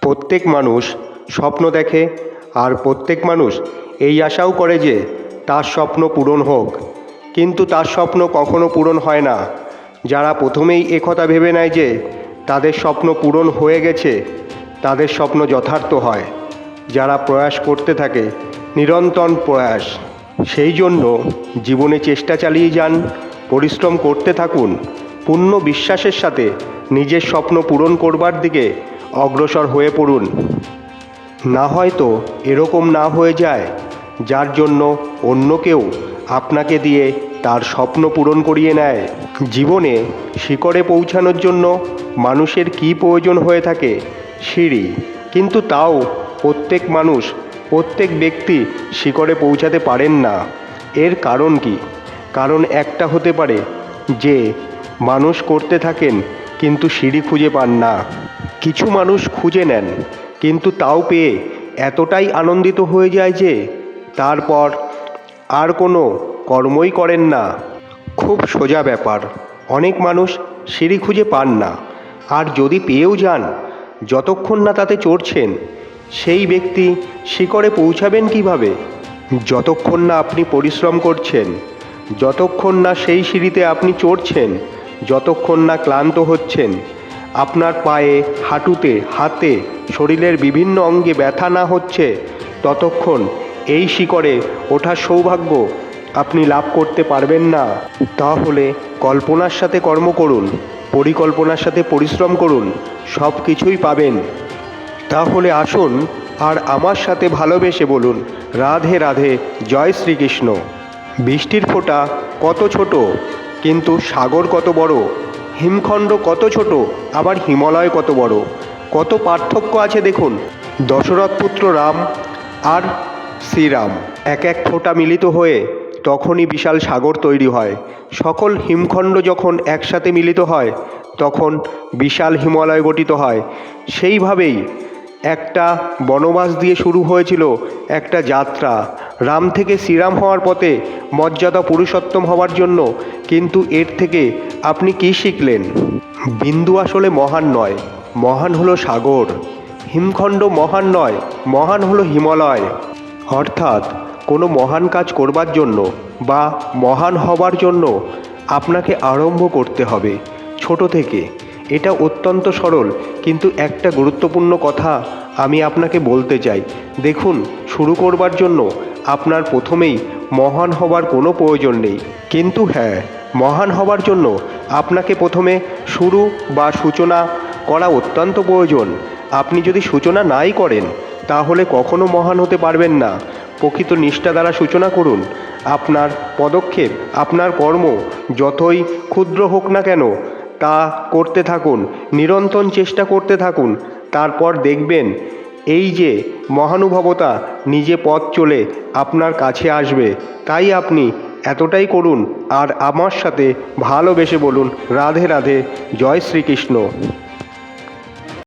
প্রত্যেক মানুষ স্বপ্ন দেখে আর প্রত্যেক মানুষ এই আশাও করে যে তার স্বপ্ন পূরণ হোক। কিন্তু তার স্বপ্ন কখনো পূরণ হয় না। যারা প্রথমেই একথা ভেবে নেয় যে তাদের স্বপ্ন পূরণ হয়ে গেছে, তাদের স্বপ্ন যথার্থ হয়। যারা প্রয়াস করতে থাকে, নিরন্তর প্রয়াস। সেই জন্য জীবনে চেষ্টা চালিয়ে যান, পরিশ্রম করতে থাকুন, পূর্ণ বিশ্বাসের সাথে নিজের স্বপ্ন পূরণ করবার দিকে অগ্রসর হয়ে পড়ুন। না হয়তো এরকম না হয়ে যায়, যার জন্য অন্য কেউ আপনাকে দিয়ে তার স্বপ্ন পূরণ করিয়ে নেয়। জীবনে শিকড়ে পৌঁছানোর জন্য মানুষের কী প্রয়োজন হয়ে থাকে সিঁড়ি, কিন্তু তাও প্রত্যেক মানুষ, প্রত্যেক ব্যক্তি শিকড়ে পৌঁছাতে পারেন না। এর কারণ কি? কারণ একটা হতে পারে যে, মানুষ করতে থাকেন, কিন্তু সিঁড়ি খুঁজে পান না। কিছু মানুষ খুঁজে নেন, কিন্তু তাও পেয়ে এতটাই আনন্দিত হয়ে যায় যে তারপর আর কোনো কর্মই করেন না। খুব সোজা ব্যাপার, অনেক মানুষ সিঁড়ি খুঁজে পান না। আর যদি পেয়েও যান, যতক্ষণ না তাতে চড়ছেন, সেই ব্যক্তি শিকড়ে পৌঁছাবেন কীভাবে? যতক্ষণ না আপনি পরিশ্রম করছেন, যতক্ষণ না সেই সিঁড়িতে আপনি চড়ছেন, যতক্ষণ না ক্লান্ত হচ্ছেন আপনার পায়ে, হাঁটুতে, হাতে, শরীরের বিভিন্ন অঙ্গে ব্যথা না হচ্ছে, ততক্ষণ এই শিকড়ে ওঠার সৌভাগ্য আপনি লাভ করতে পারবেন না। তাহলে কল্পনার সাথে কর্ম করুন, পরিকল্পনার সাথে পরিশ্রম করুন সব কিছুই পাবেন। তাহলে আসুন আর আমার সাথে ভালোবেসে বলুন, রাধে রাধে, জয় শ্রীকৃষ্ণ। বৃষ্টির ফোঁটা কত ছোট, কিন্তু সাগর কত বড় হিমখণ্ড কত ছোট, আবার হিমালয় কত বড়? কত পার্থক্য আছে দেখুন? দশরথ পুত্র রাম আর শ্রীরাম এক এক ফোঁটা মিলিত হয়ে তখনই বিশাল সাগর তৈরি হয়। সকল হিমখণ্ড যখন একসাথে মিলিত হয়, তখন বিশাল হিমালয় গঠিত হয়। সেইভাবেই একটা বনবাস দিয়ে শুরু হয়েছিল একটা যাত্রা। রাম থেকে শ্রীরাম হওয়ার পথে মর্যাদা পুরুষোত্তম হওয়ার জন্য কিন্তু এর থেকে আপনি কি শিখলেন? বিন্দু আসলে মহান নয়, মহান হলো সাগর। হিমখণ্ড মহান নয়, মহান হলো হিমালয়। অর্থাৎ কোনো মহান কাজ করবার জন্য বা মহান হবার জন্য আপনাকে আরম্ভ করতে হবে, ছোট থেকে। এটা অত্যন্ত সরল, কিন্তু একটা গুরুত্বপূর্ণ কথা আমি আপনাকে বলতে চাই। দেখুন, শুরু করবার জন্য আপনার প্রথমেই মহান হবার কোনো প্রয়োজন নেই। কিন্তু হ্যাঁ মহান হবার জন্য আপনাকে প্রথমে শুরু বা সূচনা করা অত্যন্ত প্রয়োজন। আপনি যদি সূচনা নাই করেন, তাহলে কখনো মহান হতে পারবেন না। প্রকৃত নিষ্ঠা দ্বারা সূচনা করুন। আপনার পদক্ষেপ, আপনার কর্ম যতই ক্ষুদ্র হোক না কেন, তা করতে থাকুন, নিরন্তর চেষ্টা করতে থাকুন। তারপর দেখবেন এই যে মহানুভবতা নিজে পথ চলে আপনার কাছে আসবে, তাই আপনি এতটাই করুন আর আমার সাথে ভালোবেসে বলুন, রাধে রাধে, জয় শ্রীকৃষ্ণ।